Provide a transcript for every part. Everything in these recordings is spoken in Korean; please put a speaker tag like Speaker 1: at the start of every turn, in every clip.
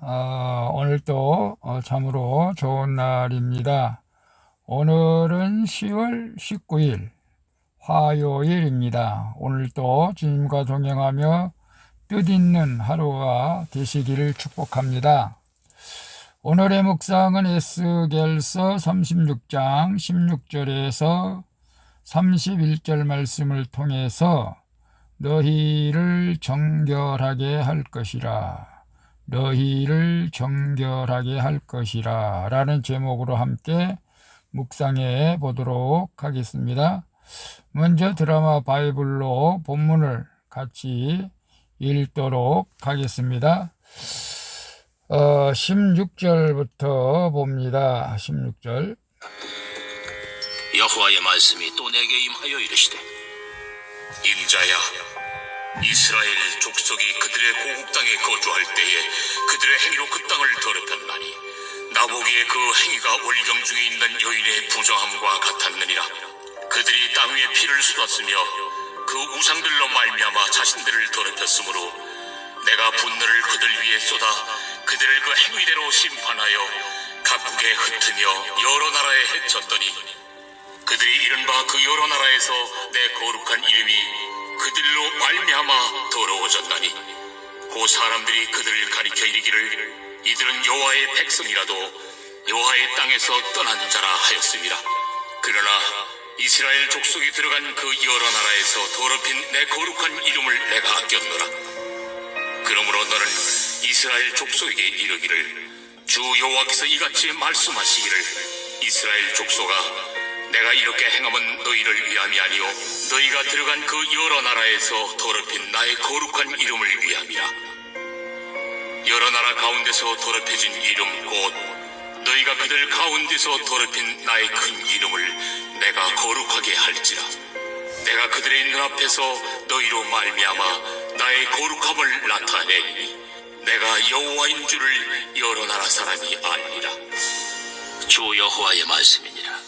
Speaker 1: 어, 오늘도 어, 참으로 좋은 날입니다. 오늘은 10월 19일 화요일입니다. 오늘도 주님과 동행하며 뜻있는 하루가 되시기를 축복합니다. 오늘의 묵상은 에스겔서 36장 16절에서 31절 말씀을 통해서 너희를 정결하게 할 것이라 너희를 정결하게 할 것이라 라는 제목으로 함께 묵상해 보도록 하겠습니다. 먼저 드라마 바이블로 본문을 같이 읽도록 하겠습니다. 어, 16절부터 봅니다. 16절.
Speaker 2: 여호와의 말씀이 또 내게 임하여 이르시되
Speaker 3: 인자야, 이스라엘 족속이 그들의 고국 땅에 거주할 때에 그들의 행위로 그 땅을 더럽혔나니 나보기에 그 행위가 월경 중에 있는 여인의 부정함과 같았느니라. 그들이 땅 위에 피를 쏟았으며 그 우상들로 말미암아 자신들을 더럽혔으므로 내가 분노를 그들 위에 쏟아 그들을 그 행위대로 심판하여 각국에 흩으며 여러 나라에 해쳤더니 그들이 이른바 그 여러 나라에서 내 거룩한 이름이 그들로 말미암아 더러워졌나니 그 사람들이 그들을 가리켜 이르기를 이들은 여호와의 백성이라도 여호와의 땅에서 떠난 자라 하였습니다. 그러나 이스라엘 족속이 들어간 그 여러 나라에서 더럽힌 내 거룩한 이름을 내가 아꼈노라. 그러므로 너는 이스라엘 족속에게 이르기를 주 여호와께서 이같이 말씀하시기를 이스라엘 족속아 내가 이렇게 행함은 너희를 위함이 아니요. 너희가 들어간 그 여러 나라에서 더럽힌 나의 거룩한 이름을 위함이라. 여러 나라 가운데서 더럽혀진 이름 곧 너희가 그들 가운데서 더럽힌 나의 큰 이름을 내가 거룩하게 할지라. 내가 그들의 눈앞에서 너희로 말미암아 나의 거룩함을 나타내니 내가 여호와인 줄을 여러 나라 사람이 알리라.
Speaker 2: 주 여호와의 말씀이니라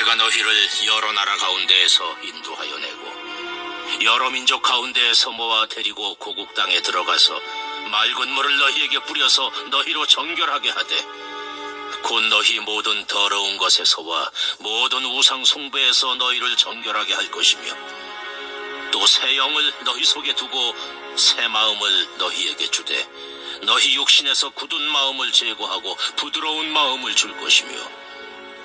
Speaker 2: 내가 너희를 여러 나라 가운데에서 인도하여 내고 여러 민족 가운데에서 모아 데리고 고국 땅에 들어가서 맑은 물을 너희에게 뿌려서 너희로 정결하게 하되 곧 너희 모든 더러운 것에서와 모든 우상 숭배에서 너희를 정결하게 할 것이며 또 새 영을 너희 속에 두고 새 마음을 너희에게 주되 너희 육신에서 굳은 마음을 제거하고 부드러운 마음을 줄 것이며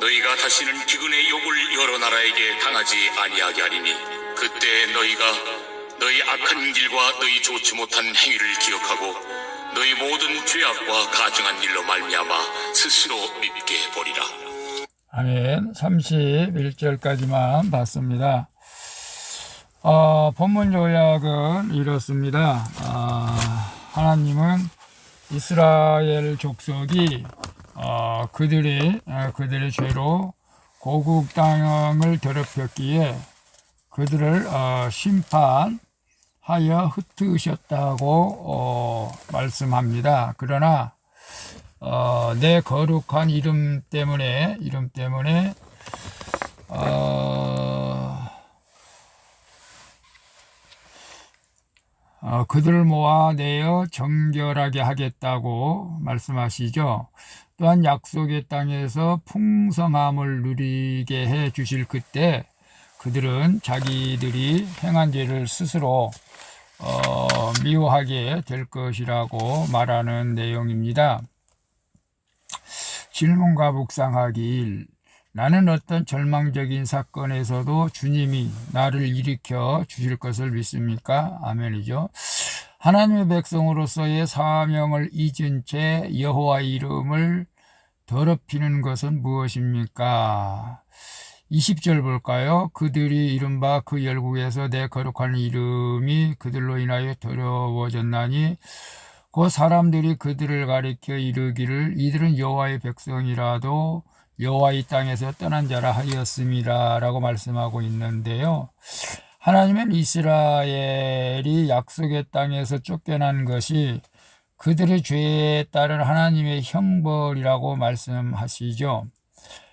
Speaker 3: 너희가 다시는 기근의 욕을 여러 나라에게 당하지 아니하게 하리니 그때 너희가 너희 악한 길과 너희 좋지 못한 행위를 기억하고 너희 모든 죄악과 가증한 일로 말미암아 스스로 밉게 버리라.
Speaker 1: 아멘. 31절까지만 봤습니다. 어, 본문 요약은 이렇습니다. 아, 하나님은 이스라엘 족속이 어, 그들의 어, 그들의 죄로 고국 땅을 더럽혔기에 그들을 어, 심판하여 흩으셨다고 어, 말씀합니다. 그러나 어, 내 거룩한 이름 때문에 이름 때문에 어, 어, 그들을 모아 내어 정결하게 하겠다고 말씀하시죠. 또한 약속의 땅에서 풍성함을 누리게 해 주실 그때 그들은 자기들이 행한 죄를 스스로 어, 미워하게 될 것이라고 말하는 내용입니다. 질문과 묵상하기 1. 나는 어떤 절망적인 사건에서도 주님이 나를 일으켜 주실 것을 믿습니까? 아멘이죠. 하나님의 백성으로서의 사명을 잊은 채 여호와 이름을 더럽히는 것은 무엇입니까? 20절 볼까요? 그들이 이른바 그 열국에서 내 거룩한 이름이 그들로 인하여 더러워졌나니 그 사람들이 그들을 가리켜 이르기를 이들은 여호와의 백성이라도 여호와의 땅에서 떠난 자라 하였음이라라고 말씀하고 있는데요. 하나님은 이스라엘이 약속의 땅에서 쫓겨난 것이 그들의 죄에 따른 하나님의 형벌이라고 말씀하시죠.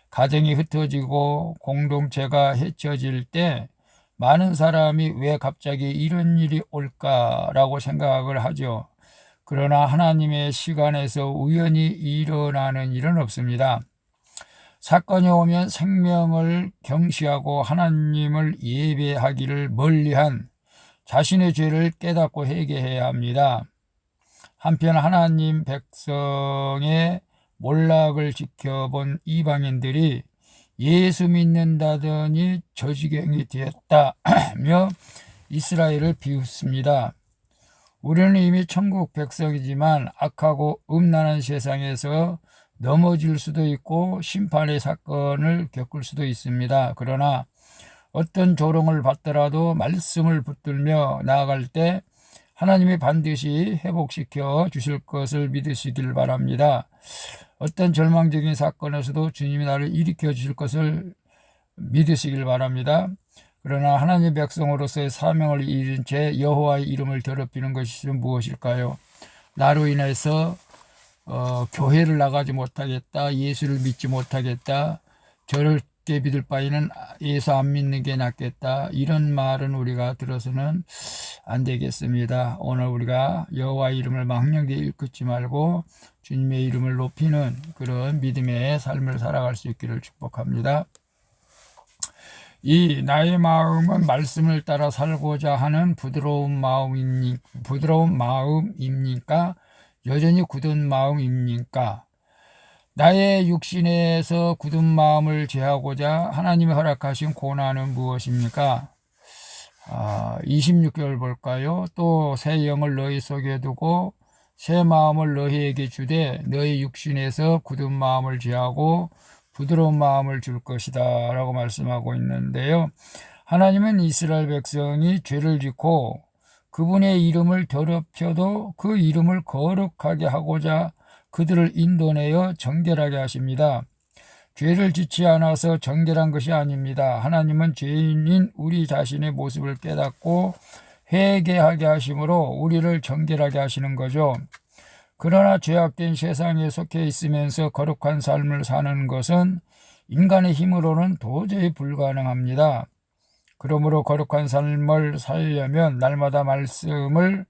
Speaker 1: 가정이 흩어지고 공동체가 헤쳐질 때 많은 사람이 왜 갑자기 이런 일이 올까라고 생각을 하죠. 그러나 하나님의 시간에서 우연히 일어나는 일은 없습니다. 사건이 오면 생명을 경시하고 하나님을 예배하기를 멀리한 자신의 죄를 깨닫고 회개해야 합니다. 한편 하나님 백성의 몰락을 지켜본 이방인들이 예수 믿는다더니 저지경이 되었다며 이스라엘을 비웃습니다. 우리는 이미 천국 백성이지만 악하고 음란한 세상에서 넘어질 수도 있고 심판의 사건을 겪을 수도 있습니다. 그러나 어떤 조롱을 받더라도 말씀을 붙들며 나아갈 때 하나님이 반드시 회복시켜 주실 것을 믿으시길 바랍니다. 어떤 절망적인 사건에서도 주님이 나를 일으켜 주실 것을 믿으시길 바랍니다. 그러나 하나님 백성으로서의 사명을 잃은 채 여호와의 이름을 더럽히는 것이 무엇일까요? 나로 인해서 어, 교회를 나가지 못하겠다, 예수를 믿지 못하겠다, 저렇게 믿을 바에는 예수 안 믿는 게 낫겠다. 이런 말은 우리가 들어서는 안 되겠습니다. 오늘 우리가 여호와 이름을 망령되이 일컫지 말고 주님의 이름을 높이는 그런 믿음의 삶을 살아갈 수 있기를 축복합니다. 이 나의 마음은 말씀을 따라 살고자 하는 부드러운 마음입니 부드러운 마음입니까? 여전히 굳은 마음입니까? 나의 육신에서 굳은 마음을 제하고자 하나님이 허락하신 고난은 무엇입니까? 아, 26개월 볼까요? 또 새 영을 너희 속에 두고 새 마음을 너희에게 주되 너희 육신에서 굳은 마음을 제하고 부드러운 마음을 줄 것이다 라고 말씀하고 있는데요. 하나님은 이스라엘 백성이 죄를 짓고 그분의 이름을 더럽혀도 그 이름을 거룩하게 하고자 그들을 인도내어 정결하게 하십니다. 죄를 짓지 않아서 정결한 것이 아닙니다. 하나님은 죄인인 우리 자신의 모습을 깨닫고 회개하게 하심으로 우리를 정결하게 하시는 거죠. 그러나 죄악된 세상에 속해 있으면서 거룩한 삶을 사는 것은 인간의 힘으로는 도저히 불가능합니다. 그러므로 거룩한 삶을 살려면 날마다 말씀을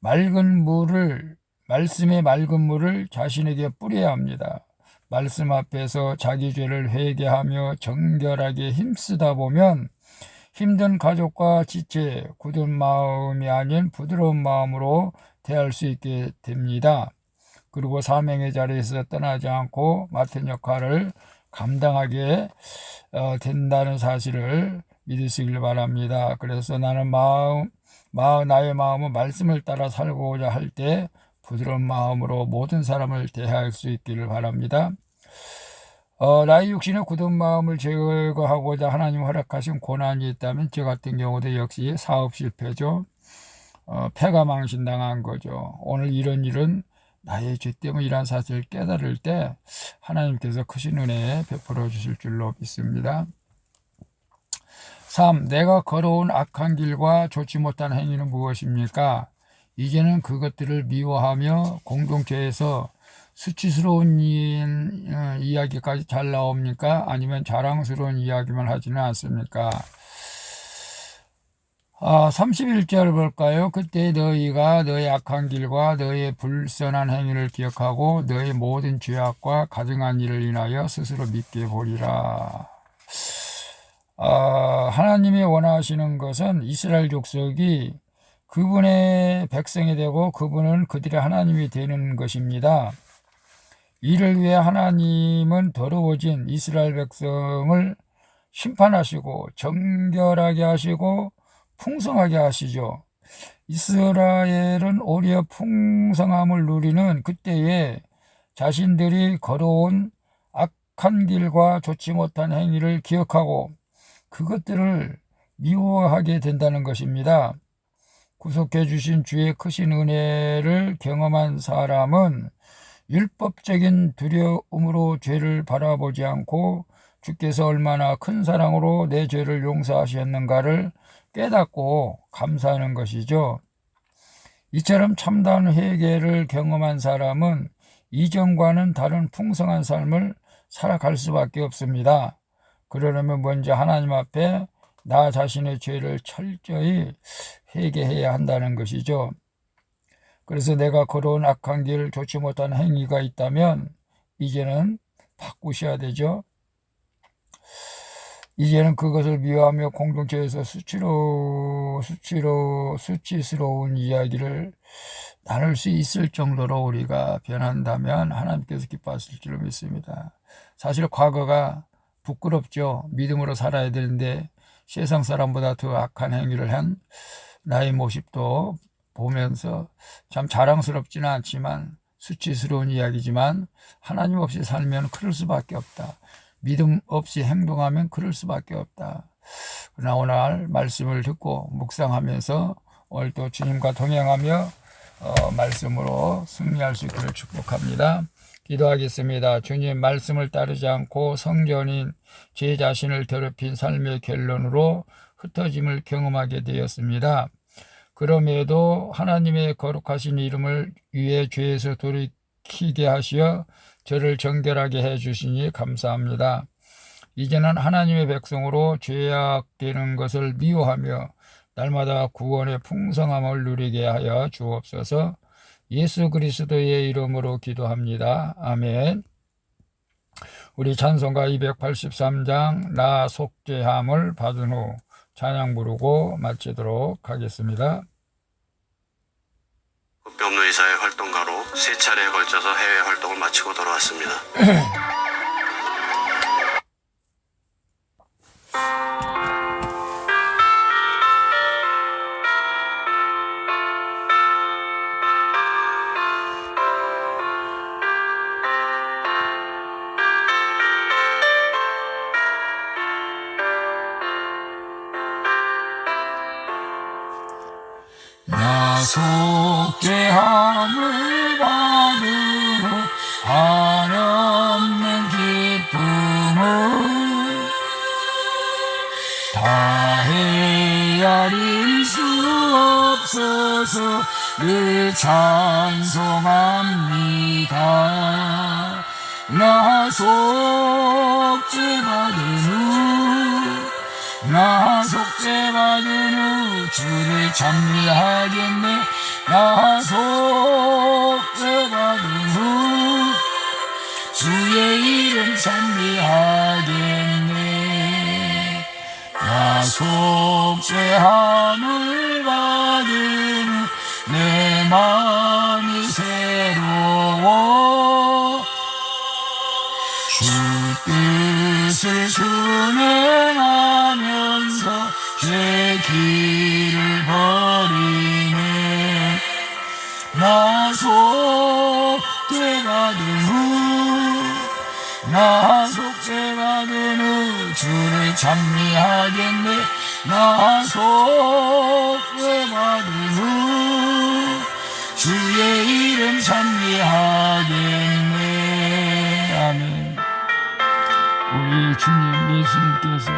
Speaker 1: 맑은 물을 말씀의 맑은 물을 자신에게 뿌려야 합니다. 말씀 앞에서 자기 죄를 회개하며 정결하게 힘쓰다 보면 힘든 가족과 지체, 굳은 마음이 아닌 부드러운 마음으로 대할 수 있게 됩니다. 그리고 사명의 자리에서 떠나지 않고 맡은 역할을 감당하게 어, 된다는 사실을 믿으시길 바랍니다. 그래서 나는 마음, 마음 나의 마음은 말씀을 따라 살고자 할 때 부드러운 마음으로 모든 사람을 대할 수 있기를 바랍니다. 어, 나의 육신의 굳은 마음을 제거하고자 하나님 허락하신 고난이 있다면 저 같은 경우도 역시 사업 실패죠. 어, 패가 망신당한 거죠. 오늘 이런 일은 나의 죄 때문이란 사실을 깨달을 때 하나님께서 크신 은혜 베풀어 주실 줄로 믿습니다. 3. 내가 걸어온 악한 길과 좋지 못한 행위는 무엇입니까? 이제는 그것들을 미워하며 공동체에서 수치스러운 이, 어, 이야기까지 잘 나옵니까? 아니면 자랑스러운 이야기만 하지는 않습니까? 아, 31절 볼까요? 그때 너희가 너의 악한 길과 너의 불선한 행위를 기억하고 너의 모든 죄악과 가증한 일을 인하여 스스로 믿게 보리라. 아, 하나님이 원하시는 것은 이스라엘 족속이 그분의 백성이 되고 그분은 그들의 하나님이 되는 것입니다. 이를 위해 하나님은 더러워진 이스라엘 백성을 심판하시고 정결하게 하시고 풍성하게 하시죠. 이스라엘은 오히려 풍성함을 누리는 그때에 자신들이 걸어온 악한 길과 좋지 못한 행위를 기억하고 그것들을 미워하게 된다는 것입니다. 구속해 주신 주의 크신 은혜를 경험한 사람은 율법적인 두려움으로 죄를 바라보지 않고 주께서 얼마나 큰 사랑으로 내 죄를 용서하셨는가를 깨닫고 감사하는 것이죠. 이처럼 참다운 회개를 경험한 사람은 이전과는 다른 풍성한 삶을 살아갈 수밖에 없습니다. 그러려면 먼저 하나님 앞에 나 자신의 죄를 철저히 회개해야 한다는 것이죠. 그래서 내가 걸어온 악한 길 좋지 못한 행위가 있다면 이제는 바꾸셔야 되죠. 이제는 그것을 미워하며 공동체에서 수치로 수치로 수치스러운 이야기를 나눌 수 있을 정도로 우리가 변한다면 하나님께서 기뻐하실 줄로 믿습니다. 사실 과거가 부끄럽죠. 믿음으로 살아야 되는데 세상 사람보다 더 악한 행위를 한 나의 모습도 보면서 참 자랑스럽지는 않지만 수치스러운 이야기지만 하나님 없이 살면 그럴 수밖에 없다. 믿음 없이 행동하면 그럴 수밖에 없다. 그러나 오늘 말씀을 듣고 묵상하면서 오늘 또 주님과 동행하며 어, 말씀으로 승리할 수 있기를 축복합니다. 기도하겠습니다. 주님 말씀을 따르지 않고 성전인 제 자신을 더럽힌 삶의 결론으로 흩어짐을 경험하게 되었습니다. 그럼에도 하나님의 거룩하신 이름을 위해 죄에서 돌이키게 하시어 저를 정결하게 해 주시니 감사합니다. 이제는 하나님의 백성으로 죄악되는 것을 미워하며 날마다 구원의 풍성함을 누리게 하여 주옵소서. 예수 그리스도의 이름으로 기도합니다. 아멘. 우리 찬송가 283장 나 속죄함을 받은 후 찬양 부르고 마치도록 하겠습니다.
Speaker 4: 법료의사의 활동가로 세 차례에 걸쳐서 해외 활동을 마치고 돌아왔습니다.
Speaker 1: 헤아릴 수 없어서 늘 찬송합니다. 나 속죄 받은 후 나 속죄 받은 후 주를 찬미하겠네 나 속죄 받은 후 주의 이름 찬미하겠네 나 속죄함을 받은 후내 마음이 새로워 주 뜻을 준행하면서 제 길을 버리 주를 찬미하겠네 나 속죄받은 후 주의 이름 찬미하겠네 아멘 우리 주님 예수님께서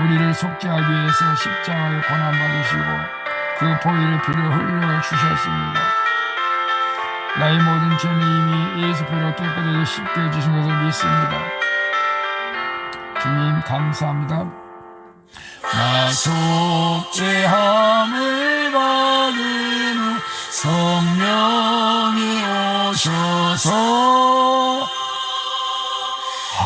Speaker 1: 우리를 속죄하기 위해서 십자가에 고난받으시고 그 보혈의 피를 흘려 주셨습니다. 나의 모든 죄는 이미 예수 피로 깨끗하게 씻겨 주신 것을 믿습니다. 주님 감사합니다. 나 속죄함을 받은 후 성령이 오셔서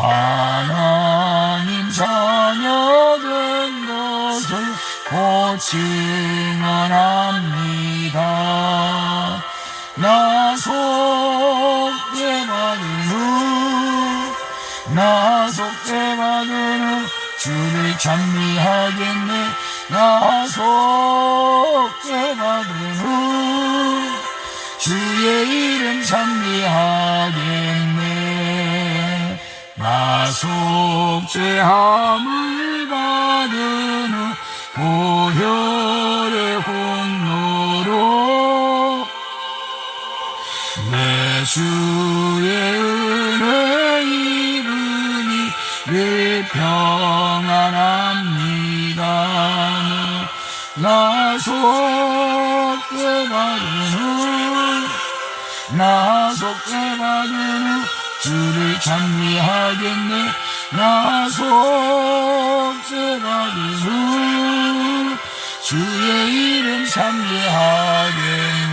Speaker 1: 하나님 자녀 된 것을 곧 증언합 주를 찬미하겠네. 나 속죄 받은 후 주의 이름 찬미하겠네. 나 속죄함을 받은 후 보혈의 공로로 내 주의 평안합니다. 나 속죄 받으는 나 속죄 받으는 주를 찬미하겠네. 나 속죄 받으는 주의 이름 찬미하겠네